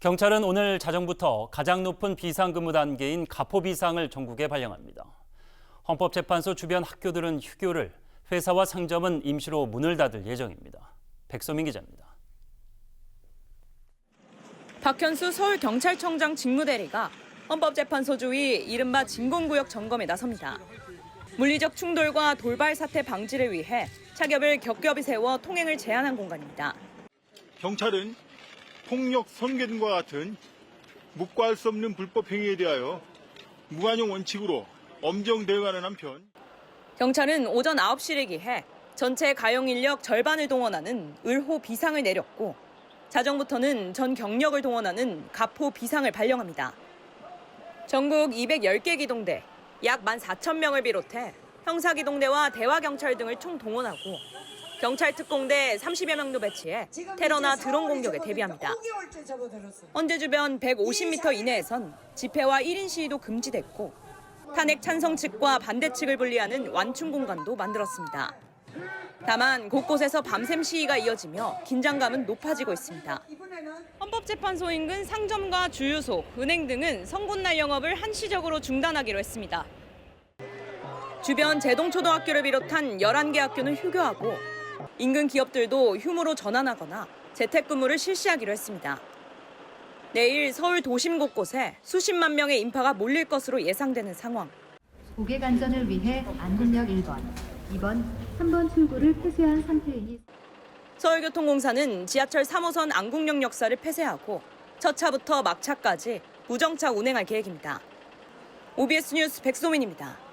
경찰은 오늘 자정부터 가장 높은 비상근무 단계인 가포 비상을 전국에 발령합니다. 헌법재판소 주변 학교들은 휴교를, 회사와 상점은 임시로 문을 닫을 예정입니다. 백소민 기자입니다. 박현수 서울경찰청장 직무대리가 헌법재판소 주위 이른바 진공구역 점검에 나섭니다. 물리적 충돌과 돌발 사태 방지를 위해 차ገብ을 겹겹이 세워 통행을 제한한 공간입니다. 경찰은 폭력, 선괴 등과 같은 묵과할 수 없는 불법 행위에 대하여 무관용 원칙으로 엄정 대응하는 한편 경찰은 오전 9시를 기해 전체 가용 인력 절반을 동원하는 을호 비상을 내렸고 자정부터는 전 경력을 동원하는 가포 비상을 발령합니다. 전국 210개 기동대, 약 14,000명을 비롯해 형사기동대와 대화경찰 등을 총 동원하고 경찰 특공대 30여 명도 배치해 테러나 드론 공격에 대비합니다. 헌재 주변 150m 이내에선 집회와 1인 시위도 금지됐고 탄핵 찬성 측과 반대 측을 분리하는 완충 공간도 만들었습니다. 다만 곳곳에서 밤샘 시위가 이어지며 긴장감은 높아지고 있습니다. 헌법재판소 인근 상점과 주유소, 은행 등은 성군날 영업을 한시적으로 중단하기로 했습니다. 주변 제동초등학교를 비롯한 11개 학교는 휴교하고 인근 기업들도 휴무로 전환하거나 재택근무를 실시하기로 했습니다. 내일 서울 도심 곳곳에 수십만 명의 인파가 몰릴 것으로 예상되는 상황. 고객 안전을 위해 안국역 1번, 2번, 3번 출구를 폐쇄한 상태이니 서울교통공사는 지하철 3호선 안국역 역사를 폐쇄하고 첫 차부터 막차까지 무정차 운행할 계획입니다. OBS 뉴스 백소민입니다.